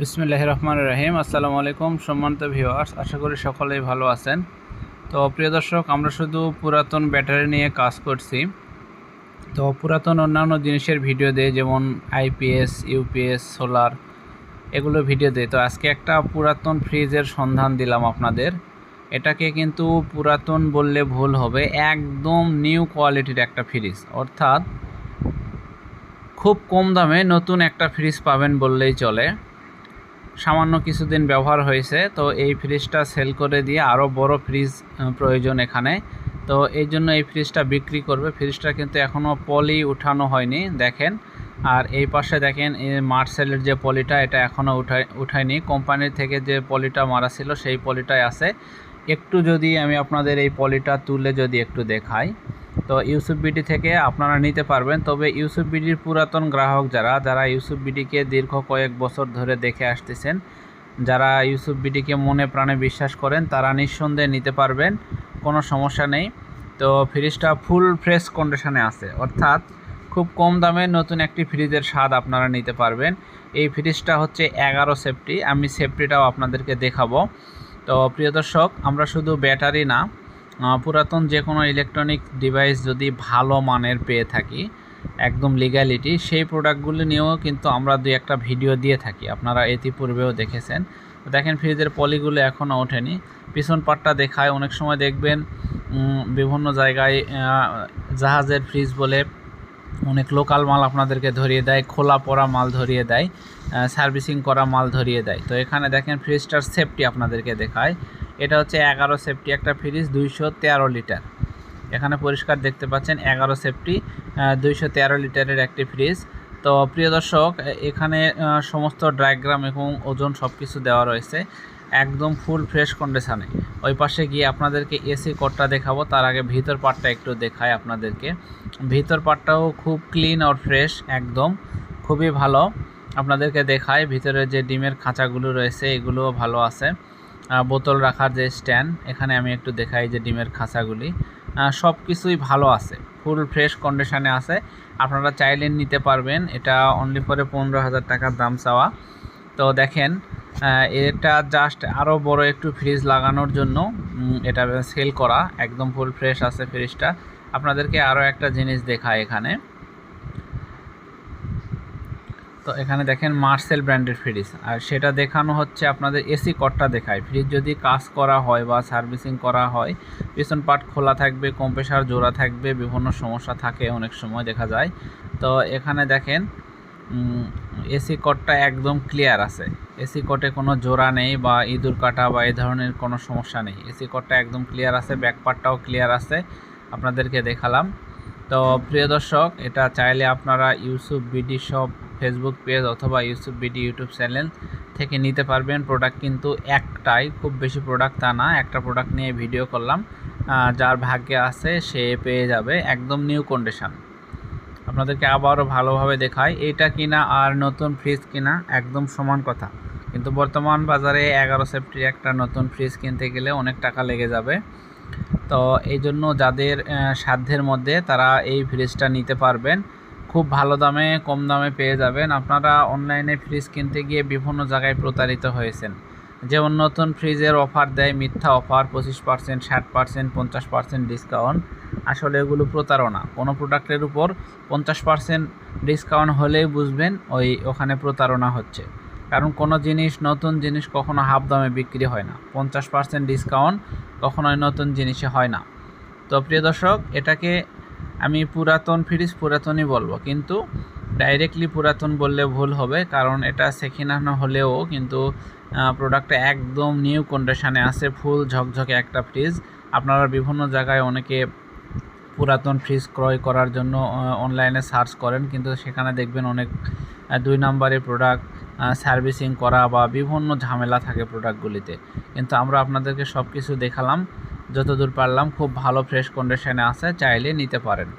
বিসমুল্লাহ রহমান রাহিম। আসসালামু আলাইকুম সম্মানিত ভিউয়ার্স, আশা করি সকলেই ভালো আছেন। তো প্রিয় দর্শক, আমরা শুধু পুরাতন ব্যাটারি নিয়ে কাজ করছি। তো পুরাতন অন্যান্য জিনিসের ভিডিও দেয়, যেমন আইপিএস ইউপিএস সোলার, এগুলো ভিডিও দেয়। তো আজকে একটা পুরাতন ফ্রিজের সন্ধান দিলাম আপনাদের। এটাকে কিন্তু পুরাতন বললে ভুল হবে, একদম নিউ কোয়ালিটির একটা ফ্রিজ। অর্থাৎ খুব কম দামে নতুন একটা ফ্রিজ পাবেন বললেই চলে। সামান্য কিছুদিন ব্যবহার হয়েছে, তো এই ফ্রিজটা সেল করে দিয়ে আরও বড় ফ্রিজ প্রয়োজন এখানে। তো এই জন্য এই ফ্রিজটা বিক্রি করবে। ফ্রিজটা কিন্তু এখনও পলি উঠানো হয়নি, দেখেন। আর এই পাশে দেখেন মার্সেলের যে পলিটা এটা এখনও উঠায়, উঠায়নি। কোম্পানির থেকে যে পলিটা মারা ছিল, সেই পলিটাই আছে। একটু যদি আমি আপনাদের এই পলিটা তুলে যদি একটু দেখাই। তো ইউসুফ বিডি থেকে আপনারা নিতে পারবেন। তবে ইউসুফ বিডির পুরাতন গ্রাহক যারা যারা ইউসুফ বিডিকে দীর্ঘ কয়েক বছর ধরে দেখে আসতেছেন, যারা ইউসুফ বিডিকে মনে প্রাণে বিশ্বাস করেন, তারা নিঃসন্দেহে নিতে পারবেন, কোনো সমস্যা নেই। তো ফ্রিজটা ফুল ফ্রেশ কন্ডিশনে আছে। অর্থাৎ খুব কম দামে নতুন একটি ফ্রিজের স্বাদ আপনারা নিতে পারবেন। এই ফ্রিজটা হচ্ছে এগারো সেফটি। আমি সেফটিটাও আপনাদেরকে দেখাবো। তো প্রিয় দর্শক, আমরা শুধু ব্যাটারি না পুরাতন যে কোনো ইলেকট্রনিক ডিভাইস যদি ভালো মানের পেয়ে থাকি, একদম লিগ্যালিটি সেই প্রোডাক্টগুলি নিয়েও কিন্তু আমরা দুই একটা ভিডিও দিয়ে থাকি। আপনারা ইতিপূর্বেও দেখেছেন। দেখেন ফ্রিজের পলিগুলো এখনও ওঠেনি। পিছন পাটটা দেখায়, অনেক সময় দেখবেন বিভিন্ন জায়গায় জাহাজের ফ্রিজ বলে অনেক লোকাল মাল আপনাদেরকে ধরিয়ে দেয়, খোলা পড়া মাল ধরিয়ে দেয় সার্ভিসিং করা মাল ধরিয়ে দেয়। তো এখানে দেখেন ফ্রিজটার সেফটি আপনাদেরকে দেখায়। এটা হচ্ছে এগারো সেফটি একটা ফ্রিজ দুইশো তেরো লিটার এখানে পরিষ্কার দেখতে পাচ্ছেন, এগারো সেফটি দুইশো তেরো লিটারের একটি ফ্রিজ তো প্রিয় দর্শক, এখানে সমস্ত ডায়াগ্রাম এবং ওজন সব কিছু দেওয়া রয়েছে, একদম ফুল ফ্রেশ কন্ডিশানে ওই পাশে গিয়ে আপনাদেরকে এসি কোডটা দেখাবো, তার আগে ভিতর পার্টটা একটু দেখায় আপনাদেরকে। ভিতর পার্টটাও খুব ক্লিন আর ফ্রেশ একদম, খুবই ভালো। আপনাদেরকে দেখায় ভিতরে যে ডিমের খাঁচাগুলো রয়েছে, এগুলোও ভালো আছে। বোতল রাখার যে স্ট্যান্ড, এখানে আমি একটু দেখাই যে ডিমের খাঁচাগুলি। সব কিছুই ভালো আছে, ফুল ফ্রেশ কন্ডিশনে আছে। আপনারা চাইলে নিতে পারবেন, এটা অনলি ফরে পনেরো হাজার টাকার দাম চাওয়া। তো দেখেন এটা জাস্ট আরও বড় একটু ফ্রিজ লাগানোর জন্য এটা সেল করা, একদম ফুল ফ্রেশ আছে ফ্রিজটা আপনাদেরকে আরও একটা জিনিস দেখায় এখানে। তো এখানে দেখেন মার্সেল ব্র্যান্ডের ফ্রিজ আর সেটা দেখানো হচ্ছে আপনাদের এসি কটটা দেখায়। ফ্রিজ যদি কাজ করা হয় বা সার্ভিসিং করা হয়, পিছন পার্ট খোলা থাকবে কম্প্রেসার জোড়া থাকবে, বিভিন্ন সমস্যা থাকে অনেক সময় দেখা যায়। তো এখানে দেখেন এসি কটটা একদম ক্লিয়ার আছে। এসি কটে কোনো জোড়া নেই বা ইঁদুর কাটা বা এই ধরনের কোনো সমস্যা নেই। এসি কটটা একদম ক্লিয়ার আছে ব্যাক পার্টটাও ক্লিয়ার আছে। আপনাদেরকে দেখালাম। তো প্রিয় দর্শক, এটা চাইলে আপনারা ইউসুফ বিডি সব ফেসবুক পেজ অথবা ইউসুফ বিডি ইউটিউব চ্যানেল থেকে নিতে পারবেন। প্রোডাক্ট কিন্তু একটাই, খুব বেশি প্রোডাক্ট তা না, একটা প্রোডাক্ট নিয়ে ভিডিও করলাম। যার ভাগ্যে আছে, সে পেয়ে যাবে, একদম নিউ কন্ডিশন আপনাদেরকে আবারও ভালোভাবে দেখায় এটা কিনা আর নতুন ফ্রিজ কিনা, একদম সমান কথা। কিন্তু বর্তমান বাজারে এগারো সেফটির একটা নতুন ফ্রিজ কিনতে গেলে অনেক টাকা লেগে যাবে। তো এই জন্য যাদের সাধ্যের মধ্যে তারা এই ফ্রিজটা নিতে পারবেন। খুব ভালো দামে, কম দামে পেয়ে যাবেন। আপনারা অনলাইনে ফ্রিজ কিনতে গিয়ে বিভিন্ন জায়গায় প্রতারিত হয়েছেন। যেমন নতুন ফ্রিজের অফার দেয় মিথ্যা অফার, পঁচিশ পার্সেন্ট, ষাট পার্সেন্ট, পঞ্চাশ পার্সেন্ট ডিসকাউন্ট। আসলে এগুলো প্রতারণা। কোনো প্রোডাক্টের উপর পঞ্চাশ পার্সেন্ট ডিসকাউন্ট হলেই বুঝবেন ওই ওখানে প্রতারণা হচ্ছে। কারণ কোনো জিনিস, নতুন জিনিস কখনো হাফ দামে বিক্রি হয় না। পঞ্চাশ পার্সেন্ট ডিসকাউন্ট কখনোই নতুন জিনিসে হয় না। তো প্রিয় দর্শক, এটাকে আমি পুরাতন ফ্রিজ পুরাতনই বলব। কিন্তু ডাইরেক্টলি পুরাতন বললে ভুল হবে, কারণ এটা সেখিনানো হলেও কিন্তু প্রোডাক্টটা একদম নিউ কন্ডিশনে আছে ফুল ঝকঝকে একটা ফ্রিজ আপনারা বিভিন্ন জায়গায় অনেকে পুরাতন ফ্রিজ ক্রয় করার জন্য অনলাইনে সার্চ করেন, কিন্তু সেখানে দেখবেন অনেক দুই নম্বরের প্রোডাক্ট সার্ভিসিং করা বা বিভিন্ন ঝামেলা থাকে প্রোডাক্টগুলিতে কিন্তু আমরা আপনাদেরকে সব কিছু দেখালাম। যতদূর পারলাম খুব ভালো ফ্রেশ কন্ডিশনে আছে চাইলে নিতে পারেন।